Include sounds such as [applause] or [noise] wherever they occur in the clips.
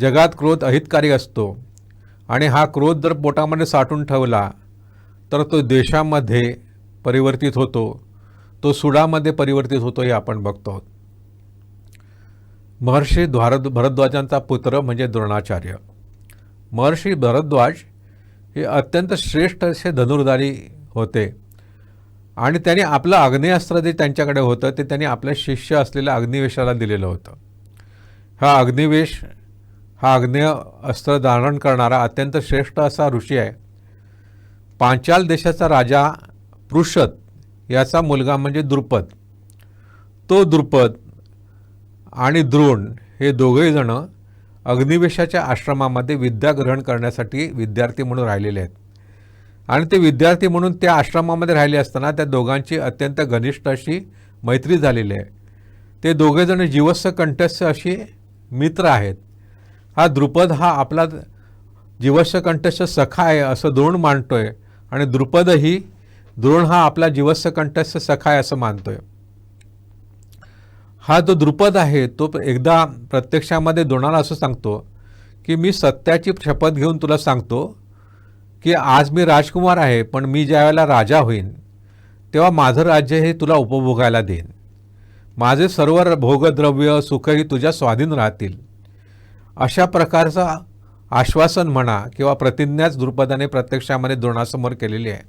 जगात क्रोध अहितकारी असतो. आणि हा क्रोध जर पोटामध्ये साठून ठेवला तर तो देशामध्ये परिवर्तित होतो. तो सुडामध्ये परिवर्तित होतो हे आपण बघतो. आहोत महर्षी द्वारद भरद्वाजांचा पुत्र म्हणजे द्रोणाचार्य. महर्षी भरद्वाज हे अत्यंत श्रेष्ठ असे धनुर्धारी होते. आणि त्यांनी आपलं आग्नेयास्त्र जे त्यांच्याकडे होतं ते त्यांनी आपल्या शिष्य असलेल्या अग्निवेशाला दिलेलं होतं. हा अग्निवेश हा आग्नेय अस्त्र धारण करणारा अत्यंत श्रेष्ठ असा ऋषी आहे. पांचाल देशाचा राजा पृषद याचा मुलगा म्हणजे द्रुपद. तो द्रुपद आणि द्रोण हे दोघेही अग्निवेशाच्या आश्रमामध्ये विद्या ग्रहण करण्यासाठी विद्यार्थी म्हणून राहिलेले आहेत. आणि ते विद्यार्थी म्हणून त्या आश्रमामध्ये राहिले असताना त्या दोघांची अत्यंत घनिष्ठ अशी मैत्री झालेली आहे. ते दोघेजण जीवस्य कंठस्थ अशी मित्र आहेत. हा द्रुपद हा आपला जीवस्यकंठस्य सखा आहे असं द्रोण मानतोय. आणि द्रुपदही द्रोण हा आपला जीवस्यकंठस्य सखा आहे असं मानतोय. हा जो द्रुपद आहे तो एकदा प्रत्यक्षामध्ये द्रोणाला असं सांगतो की मी सत्याची शपथ घेऊन तुला सांगतो की आज मी राजकुमार आहे पण मी ज्या वेळेला राजा होईन तेव्हा माझं राज्य हे तुला उपभोगायला देईन. माझे सर्व भोगद्रव्य सुखही तुझ्या स्वाधीन राहतील. अशा प्रकारचा आश्वासन म्हणा किंवा प्रतिज्ञाच द्रुपदाने प्रत्यक्षामध्ये द्रोणासमोर केलेली आहे.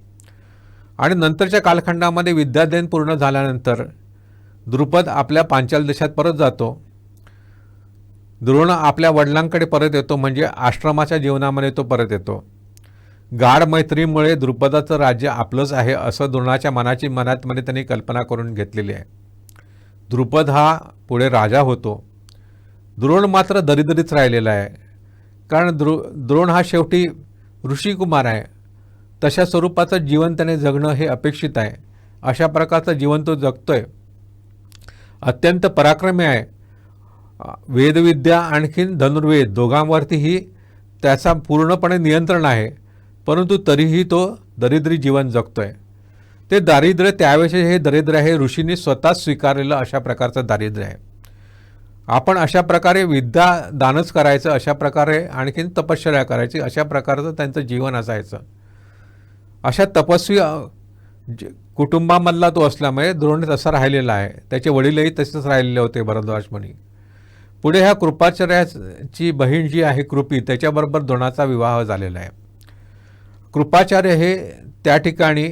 आणि नंतरच्या कालखंडामध्ये विद्याध्ययन पूर्ण झाल्यानंतर द्रुपद आपल्या पांचाल देशात परत जातो. द्रोण आपल्या वडिलांकडे परत येतो म्हणजे आश्रमाच्या जीवनामध्ये तो परत येतो. गाढ मैत्रीमुळे द्रुपदाचं राज्य आपलंच आहे असं द्रोणाच्या मनाची मनातमध्ये त्यांनी कल्पना करून घेतलेली आहे. द्रुपद हा पुढे राजा होतो. द्रोण मात्र दरिद्रीत राहिलेला आहे. कारण द्रो द्रोण हा शेवटी ऋषिकुमार आहे. तशा स्वरूपाचं जीवन त्याने जगणं हे अपेक्षित आहे. अशा प्रकारचं जीवन तो जगतोय. अत्यंत पराक्रमी आहे. वेदविद्या आणखीन धनुर्वेद दोघांवरतीही त्याचा पूर्णपणे नियंत्रण आहे. परंतु तरीही तो दरिद्री जीवन जगतोय. ते दारिद्र्य त्यावेळेचे हे दारिद्र्य आहे. ऋषींनी स्वतःच स्वीकारलेलं अशा प्रकारचं दारिद्र्य आहे. आपण अशा प्रकारे विद्या दानच करायचं अशा प्रकारे आणखीन तपश्चर्या करायची अशा प्रकारचं त्यांचं जीवन असायचं. अशा तपस्वी ज- कुटुंबामधला तो असल्यामुळे द्रोणी तसा राहिलेला आहे. त्याचे वडीलही तसेच राहिलेले होते भरद्वाज पुढे ह्या कृपाचार्याची बहीण जी आहे कृपी त्याच्याबरोबर द्रोणाचा विवाह झालेला आहे. कृपाचार्य हे त्या ठिकाणी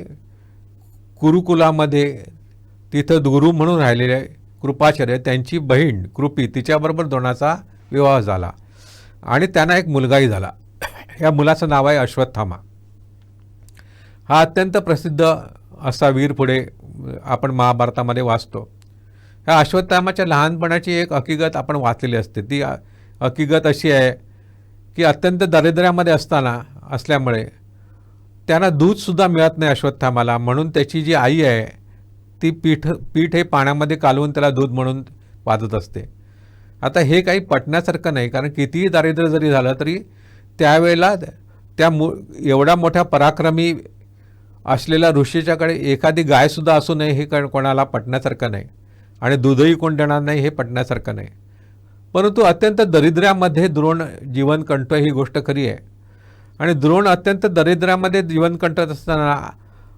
कुरुकुलामध्ये तिथं गुरु म्हणून राहिलेले आहे. कृपाचार्य त्यांची बहीण कृपी तिच्याबरोबर द्रोणाचा विवाह झाला आणि त्यांना एक मुलगाही झाला. [clears throat] या मुलाचं नाव आहे अश्वत्थामा. हा अत्यंत प्रसिद्ध असा वीर पुढे आपण महाभारतामध्ये वाचतो. ह्या अश्वत्थामाच्या लहानपणाची एक हकीकत आपण वाचलेली असते. ती हकीकत अशी आहे की अत्यंत दारिद्र्यामध्ये असताना असल्यामुळे त्यांना दूधसुद्धा मिळत नाही अश्वत्थामाला. म्हणून त्याची जी आई आहे ती पीठ पीठ हे पाण्यामध्ये कालवून त्याला दूध म्हणून वाजत असते. आता हे काही पटण्यासारखं नाही कारण कितीही दारिद्र्य जरी झालं तरी त्यावेळेला त्या मु एवढा मोठ्या पराक्रमी असलेल्या ऋषीच्याकडे एखादी गायसुद्धा असू नये हे क- कोणाला पटण्यासारखं नाही. आणि दूधही कोण देणार नाही हे पटण्यासारखं नाही. परंतु अत्यंत दरिद्र्यामध्ये द्रोण जीवन कंठ ही गोष्ट खरी आहे. आणि द्रोण अत्यंत दरिद्र्यामध्ये जीवन कंठत असताना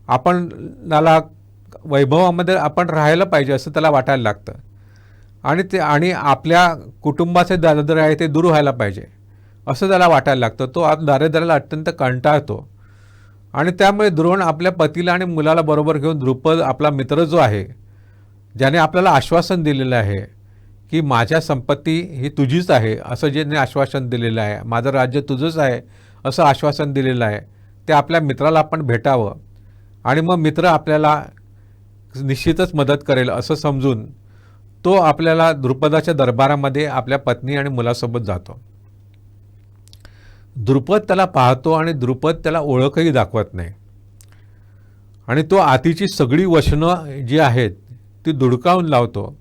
आपणाला वैभवामध्ये आपण राहायला पाहिजे असं त्याला वाटायला लागतं. आणि ते आणि आपल्या कुटुंबाचे दारिद्र्य आहे ते दूर व्हायला पाहिजे असं त्याला वाटायला लागतं. तो आप दारिद्र्याला अत्यंत कंटाळतो. आणि त्यामुळे द्रोण आपल्या पतीला आणि मुलाला बरोबर घेऊन द्रुपद आपला मित्र जो आहे ज्याने आपल्याला आश्वासन दिलेलं आहे की माझ्या संपत्ती ही तुझीच आहे असं ज्याने आश्वासन दिलेलं आहे माझं राज्य तुझंच आहे असं आश्वासन दिलेलं आहे ते आपल्या मित्राला आपण भेटावं. आणि मग मित्र आपल्याला निश्चितच मदत करेल असं समजून तो आपल्याला द्रुपदाच्या दरबारामध्ये आपल्या पत्नी आणि मुलासोबत जातो. द्रुपद त्याला पाहतो आणि द्रुपद त्याला ओळखही दाखवत नाही. आणि तो आतीची सगळी वचनं जी आहेत ती दुडकावून लावतो.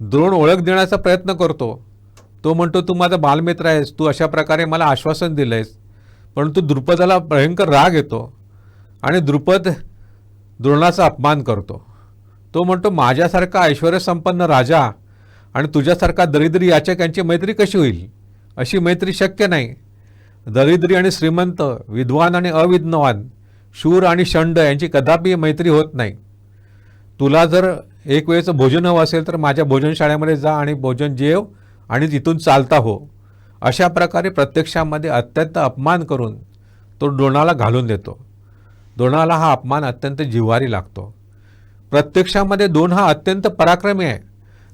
द्रोण ओळख देण्याचा प्रयत्न करतो. तो म्हणतो तू माझा बालमित्र आहेस तू अशा प्रकारे मला आश्वासन दिलं आहेस परंतु द्रुपदाला भयंकर राग येतो. आणि द्रुपद द्रोणाचा अपमान करतो. तो म्हणतो माझ्यासारखा ऐश्वर्यसंपन्न राजा आणि तुझ्यासारखा दरिद्री याचक यांची मैत्री कशी होईल? अशी मैत्री शक्य नाही. दरिद्री आणि श्रीमंत विद्वान आणि अविद्वान शूर आणि शंड यांची कदापि मैत्री होत नाही. तुला जर एक वेळेचं भोजन हवं असेल तर माझ्या भोजनशाळेमध्ये जा आणि भोजन जेव आणि तिथून चालता हो. अशा प्रकारे प्रत्यक्षामध्ये अत्यंत अपमान करून तो द्रोणाला घालून देतो. द्रोणाला हा अपमान अत्यंत जिव्हारी लागतो. प्रत्यक्षामध्ये दोन हा अत्यंत पराक्रमी आहे.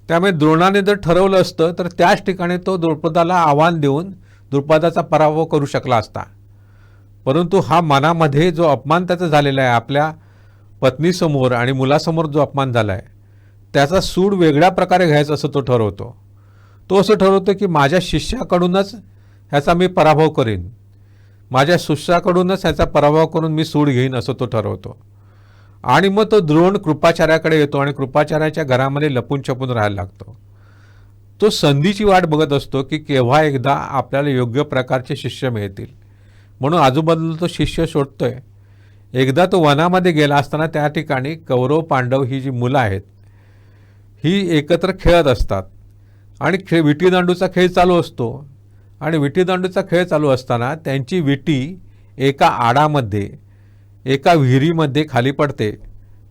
त्यामुळे द्रोणाने जर ठरवलं असतं तर त्याच ठिकाणी तो द्रुपदाला आव्हान देऊन द्रुपदाचा पराभव करू शकला असता. परंतु हा मनामध्ये जो अपमान त्याचा झालेला आहे आपल्या पत्नीसमोर आणि मुलासमोर जो अपमान झाला आहे त्याचा सूड वेगळ्या प्रकारे घ्यायचा असं तो ठरवतो. तो असं ठरवतो की माझ्या शिष्याकडूनच ह्याचा मी पराभव करीन. माझ्या शिष्याकडूनच ह्याचा पराभव करून मी सूड घेईन असं तो ठरवतो. आणि मग तो द्रोण कृपाचार्याकडे येतो आणि कृपाचार्याच्या घरामध्ये लपून छपून राहायला लागतो. तो संधीची वाट बघत असतो की केव्हा एकदा आपल्याला योग्य प्रकारचे शिष्य मिळतील. म्हणून आजूबाजूला तो शिष्य शोधतोय. एकदा तो वनामध्ये गेला असताना त्या ठिकाणी कौरव पांडव ही जी मुलं आहेत ही एकत्र खेळत असतात. आणि खेळ विटीदांडूचा खेळ चालू असतो. आणि विटीदांडूचा खेळ चालू असताना त्यांची विटी एका आडामध्ये एका विहिरीमध्ये खाली पडते.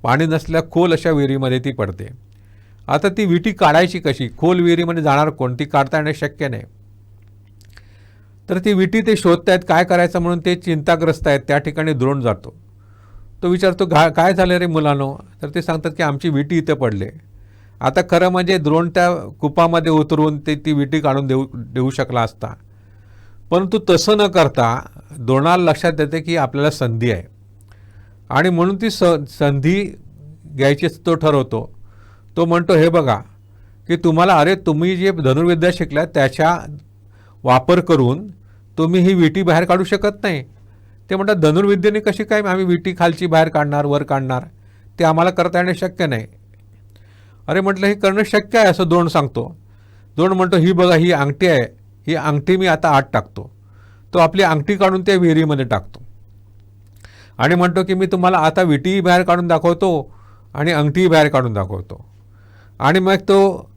पाणी नसल्या खोल अशा विहिरीमध्ये ती पडते. आता ती विटी काढायची कशी? खोल विहिरीमध्ये जाणार कोण ती काढता येणं शक्य नाही. तर ती विटी ते शोधतायत काय करायचं म्हणून ते चिंताग्रस्त आहेत. त्या ठिकाणी द्रोण जातो. तो विचारतो घा काय झालं रे मुलांनो? तर ते सांगतात की आमची विटी इथं पडले. आता खरं म्हणजे द्रोण त्या कुपामध्ये उतरून ते ती विटी काढून देऊ देऊ शकला असता. परंतु तसं न करता द्रोणाला लक्षात येते की आपल्याला संधी आहे. आणि म्हणून ती स संधी घ्यायचीच तो ठरवतो. तो म्हणतो हे बघा की तुम्हाला अरे तुम्ही जे धनुर्विद्या शिकला त्याच्या वापर करून तुम्ही ही विटी बाहेर काढू शकत नाही. ते म्हणतात धनुर्विद्येने कशी काय आम्ही विटी खालची बाहेर काढणार वर काढणार? ते आम्हाला करता येणं शक्य नाही. अरे म्हटलं हे करणं शक्य आहे असं दोन सांगतो. दोन म्हणतो ही बघा ही अंगठी आहे. ही अंगठी मी आता आत टाकतो. तो आपली अंगठी काढून त्या विहिरीमध्ये टाकतो. आणि म्हणतो की मी तुम्हाला आता विटीही बाहेर काढून दाखवतो आणि अंगठीही बाहेर काढून दाखवतो. आणि मग तो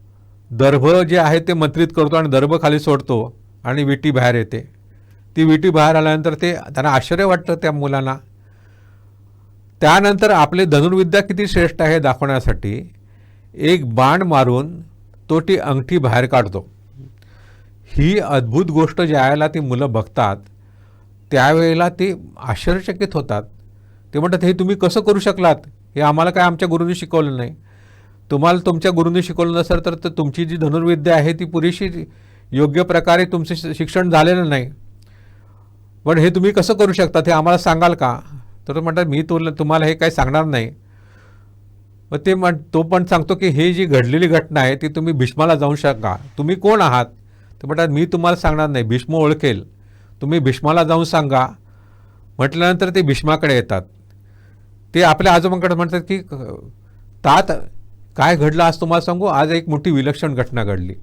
दर्भ जे आहे ते मंत्रित करतो आणि दर्भ खाली सोडतो आणि विटी बाहेर येते. ती विटी बाहेर आल्यानंतर ते त्यांना आश्चर्य वाटतं त्या मुलांना. त्यानंतर आपले धनुर्विद्या किती श्रेष्ठ आहे दाखवण्यासाठी एक बाण मारून तो ती अंगठी बाहेर काढतो. ही अद्भुत गोष्ट ज्या वेळेला ती मुलं बघतात त्यावेळेला ते आश्चर्यचकित होतात. ते म्हणतात हे तुम्ही कसं करू शकलात? हे आम्हाला काय आमच्या गुरुनी शिकवलं नाही. तुम्हाला तुमच्या गुरुनी शिकवलं नसेल तर तुमची जी धनुर्विद्या आहे ती पुरेशी योग्य प्रकारे तुमचं शि- शिक्षण झालेलं नाही. पण हे तुम्ही कसं करू शकता हे आम्हाला सांगाल का? तर म्हणतात मी तुला तुम्हाला हे काही सांगणार नाही. मग ते म्हण तो पण सांगतो की हे जी घडलेली घटना आहे ती तुम्ही भीष्माला जाऊन शका. तुम्ही कोण आहात? तर म्हणतात मी तुम्हाला सांगणार नाही. भीष्म ओळखेल. तुम्ही भीष्माला जाऊन सांगा. म्हटल्यानंतर ते भीष्माकडे येतात. ते आपल्या आजोबांकडे म्हणतात की तात काय घडलं आज तुम्हाला सांगू? आज एक मोठी विलक्षण घटना घडली.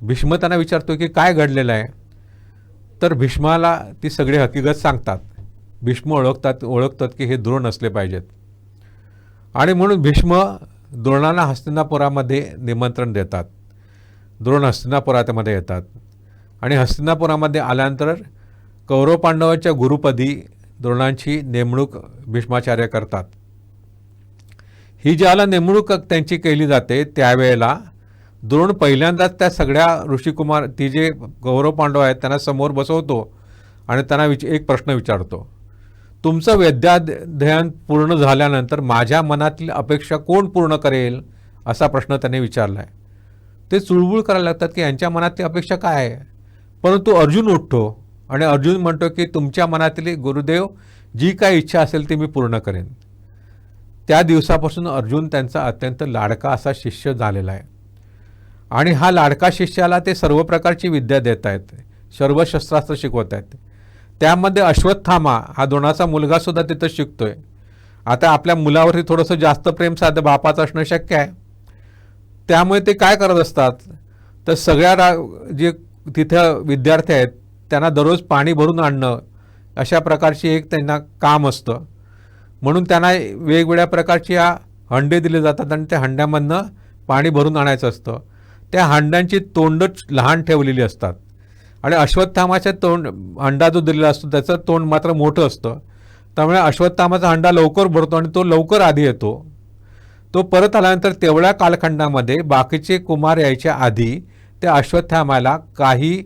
भीष्म त्यांना विचारतो की काय घडलेलं आहे? तर भीष्माला ती सगळी हकीकत सांगतात. भीष्म ओळखतात ओळखतात की हे द्रोण असले पाहिजेत. आणि म्हणून भीष्म द्रोणांना हस्तिनापुरामध्ये निमंत्रण देतात. द्रोण हस्तिनापुरामध्ये येतात. आणि हस्तिनापुरामध्ये आल्यानंतर कौरव पांडवाच्या गुरुपदी द्रोणांची नेमणूक भीष्माचार्य करतात. ही ज्याला नेमणूक त्यांची केली जाते त्यावेळेला द्रोण पहिल्यांदाच त्या सगळ्या ऋषिकुमार ती जे गौरव पांडव आहेत त्यांना समोर बसवतो आणि त्यांना विच एक प्रश्न विचारतो. तुमचं वैद्याध्ययन पूर्ण झाल्यानंतर माझ्या मनातील अपेक्षा कोण पूर्ण करेल असा प्रश्न त्याने विचारला आहे ते चुळबुळ करायला लागतात की यांच्या मनातली अपेक्षा काय आहे? परंतु अर्जुन उठतो आणि अर्जुन म्हणतो की तुमच्या मनातली गुरुदेव जी काय इच्छा असेल ती मी पूर्ण करेन. त्या दिवसापासून अर्जुन त्यांचा अत्यंत लाडका असा शिष्य झालेला आहे. आणि हा लाडका शिष्याला ते सर्व प्रकारची विद्या देत आहेत सर्व शस्त्रास्त्र शिकवत आहेत त्यामध्ये अश्वत्थामा हा द्रोणाचा मुलगासुद्धा तिथं शिकतोय. आता आपल्या मुलावरती थोडंसं जास्त प्रेम साधं बापाचं असणं शक्य आहे. त्यामुळे ते काय करत असतात? तर सगळ्या रा जे तिथं विद्यार्थी आहेत त्यांना दररोज पाणी भरून आणणं अशा प्रकारची एक त्यांना काम असतं. म्हणून त्यांना वेगवेगळ्या प्रकारची या हंडे दिले जातात आणि त्या हंड्यामधनं पाणी भरून आणायचं असतं. त्या हंड्यांची तोंडच लहान ठेवलेली असतात. आणि अश्वत्थामाच्या तोंड अंडा जो दिलेला असतो त्याचं तोंड मात्र मोठं असतं. त्यामुळे अश्वत्थामाचा अंडा लवकर भरतो आणि तो लवकर आधी येतो. तो परत आल्यानंतर तेवढ्या कालखंडामध्ये बाकीचे कुमार यायच्या आधी त्या अश्वत्थामाला काही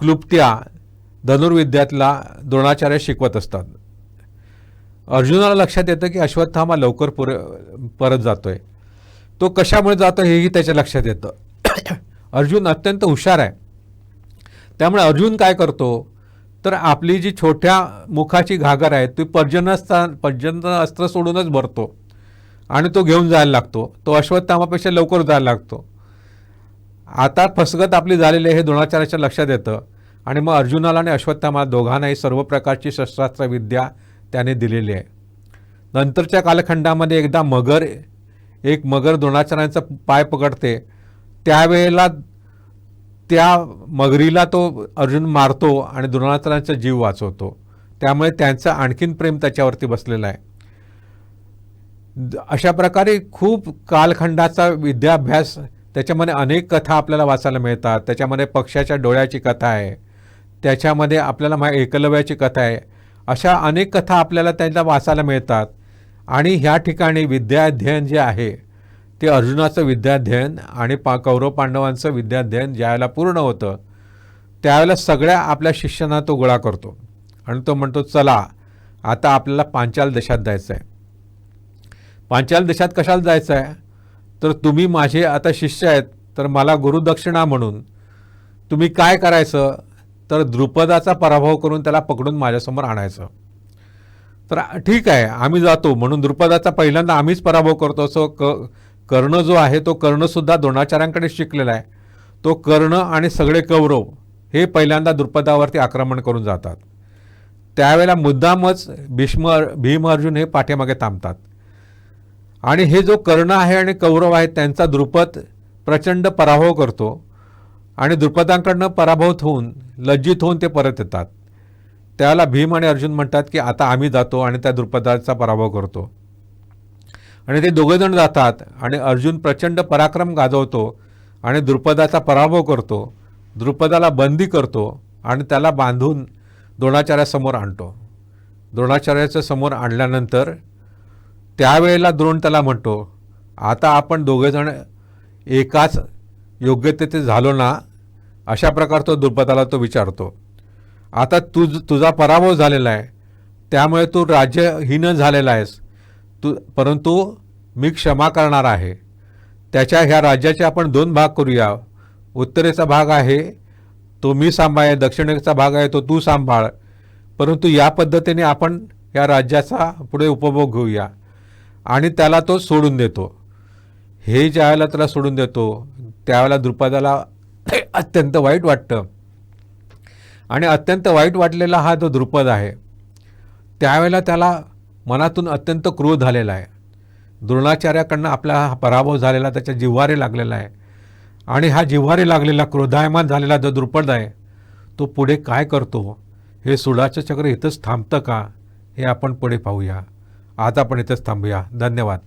क्लुप्त्या धनुर्विद्यातला द्रोणाचार्य शिकवत असतात. अर्जुनाला लक्षात येतं की अश्वत्थामा लवकर पुर परत जातोय. तो कशामुळे जातो हेही त्याच्या लक्षात येतं. [clears throat] अर्जुन अत्यंत हुशार आहे. त्यामुळे अर्जुन काय करतो? तर आपली जी छोट्या मुखाची घागर आहे ती पर्जनस्था पर्जन अस्त्र सोडूनच भरतो. आणि तो घेऊन जायला लागतो. तो अश्वत्थामापेक्षा लवकर जायला लागतो. आता फसगत आपली झालेली आहे हे द्रोणाचार्याच्या लक्षात येतं. आणि मग अर्जुनाला आणि अश्वत्थामा दोघांनाही सर्व प्रकारची शस्त्रास्त्र विद्या त्याने दिलेली आहे. नंतरच्या कालखंडामध्ये एकदा मगर एक मगर द्रोणाचार्यांचा पाय पकडते. त्यावेळेला त्या मगरीला तो अर्जुन मारतो आणि द्रोणाचार्यांचा जीव वाचवतो. त्यामुळे त्यांचं आणखीन प्रेम त्याच्यावरती बसलेलं आहे. द- अशा प्रकारे खूप कालखंडाचा विद्याभ्यास त्याच्यामध्ये अनेक कथा आपल्याला वाचायला मिळतात. त्याच्यामध्ये पक्षाच्या डोळ्याची कथा आहे. त्याच्यामध्ये आपल्याला मा एकलव्याची कथा आहे. अशा अनेक कथा आपल्याला त्यांना वाचायला मिळतात. आणि ह्या ठिकाणी विद्याध्ययन जे आहे ते अर्जुनाचं विद्याध्ययन आणि पा कौरव पांडवांचं विद्याध्ययन ज्यावेळेला पूर्ण होतं त्यावेळेला सगळ्या आपल्या शिष्यांना तो गोळा करतो. आणि तो म्हणतो चला आता आपल्याला पांचाल देशात जायचं आहे पांचाल देशात कशाला जायचं आहे तर तुम्ही माझे आता शिष्य आहेत तर मला गुरुदक्षिणा म्हणून. तुम्ही काय करायचं? तर द्रुपदाचा पराभव करून त्याला पकडून माझ्यासमोर आणायचं. तर ठीक आहे आम्ही जातो म्हणून द्रुपदाचा पहिल्यांदा आम्हीच पराभव करतो असं क कर्ण जो आहे तो कर्णसुद्धा द्रोणाचार्यांकडे शिकलेला आहे. तो कर्ण आणि सगळे कौरव हे पहिल्यांदा द्रुपदावरती आक्रमण करून जातात. त्यावेळेला मुद्दामच भीष्म भीम अर्जुन हे पाठीमागे थांबतात. आणि हे जो कर्ण आहे आणि कौरव आहे त्यांचा द्रुपद प्रचंड पराभव करतो आणि द्रुपदांकडनं पराभूत होऊन लज्जित होऊन ते परत येतात. त्याला भीम आणि अर्जुन म्हणतात की आता आम्ही जातो आणि त्या द्रुपदाचा पराभव करतो. आणि ते दोघेजण जातात आणि अर्जुन प्रचंड पराक्रम गाजवतो आणि द्रुपदाचा पराभव करतो द्रुपदाला बंदी करतो आणि त्याला बांधून द्रोणाचार्यासमोर आणतो. द्रोणाचार्याच्या समोर आणल्यानंतर त्यावेळेला द्रोण त्याला म्हणतो आता आपण दोघेजण एकाच योग्यतेचे झालो ना? अशा प्रकार तो द्रुपदाला तो विचारतो. आता तुझ तुझा पराभव झालेला आहे. त्यामुळे तू राज्यहीन झालेला आहेस. तू परंतु मी क्षमा करणार आहे. त्याच्या ह्या राज्याचे आपण दोन भाग करूया. उत्तरेचा भाग आहे तो मी सांभाळ दक्षिणेचा भाग आहे तो तू सांभाळ. परंतु या पद्धतीने आपण या राज्याचा पुढे उपभोग घेऊया. आणि त्याला तो सोडून देतो. हे ज्या वेळेला त्याला सोडून देतो त्यावेळेला द्रुपदाला [coughs] अत्यंत वाईट वाटतं. आणि अत्यंत वाईट वाटलेला हा जो द्रुपद आहे त्यावेळेला त्याला मनातून अत्यंत क्रोध झालेला आहे. द्रोणाचार्याकडनं आपला हा पराभव झालेला त्याच्या जिव्हारे लागलेला आहे. आणि हा जिव्हारे लागलेला क्रोधायमान झालेला जो द्रुपद आहे तो पुढे काय करतो? हे सुडाचं चक्र इथंच थांबतं का? हे आपण पुढे पाहूया. आता आपण इथंच थांबूया. धन्यवाद.